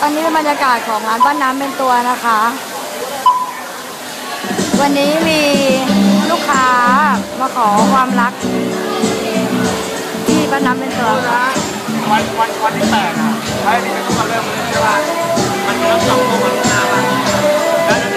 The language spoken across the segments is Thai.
ตอนนี้เป็นบรรยากาศของร้านบ้านน้ำเป็นตัวนะคะ วันนี้มีลูกค้ามาขอความรัก ที่บ้านน้ำเป็นตัวค่ะวันวันวันที่แปดอะใช่ดิฉันก็มาเริ่มเลยใช่ป่ะมันเริ่มสองโมงมันหน้ามันแล้วจะ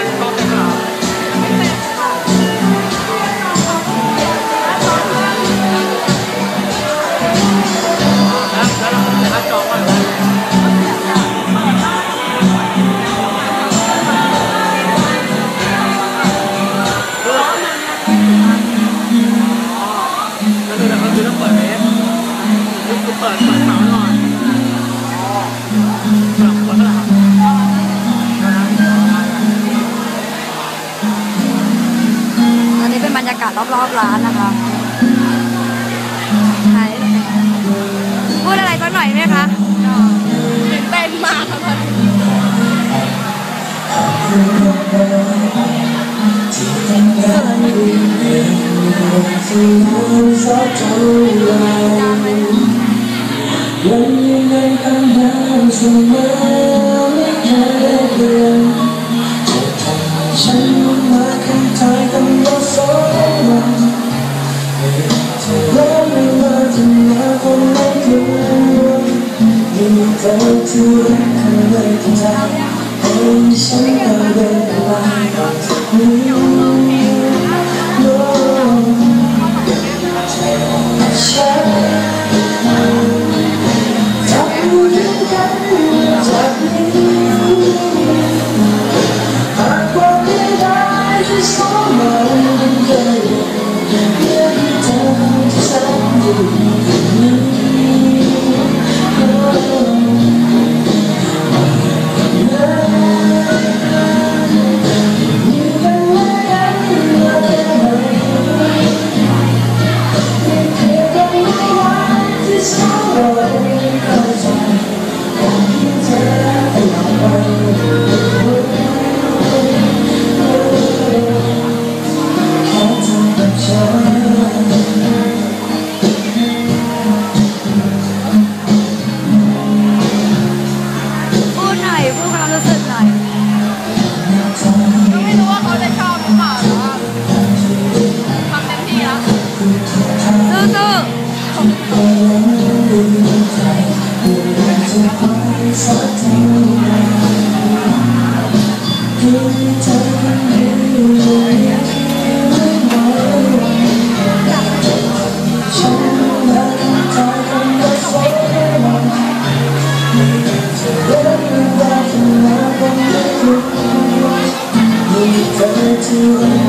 เปิดเปิดเสาหน่อยอ๋อสำหรับคนละครับอันนี้เป็นบรรยากาศรอบๆร้านนะคะไหนพูดอะไรสักหน่อยไหมคะตื่นเต้นมากค่ะตอนนี้ ยังยังไงก็ยังเสมอไม่เคยเปลี่ยนจะทำให้ฉันมาข้างทายกันว่สองวันเธอแล้วไม่ว่าจะมาคนไหนคืนมีเธอที่รักข้างในใจให้ฉันก็เป็นลายก่อนจา จา us at night. Senhor.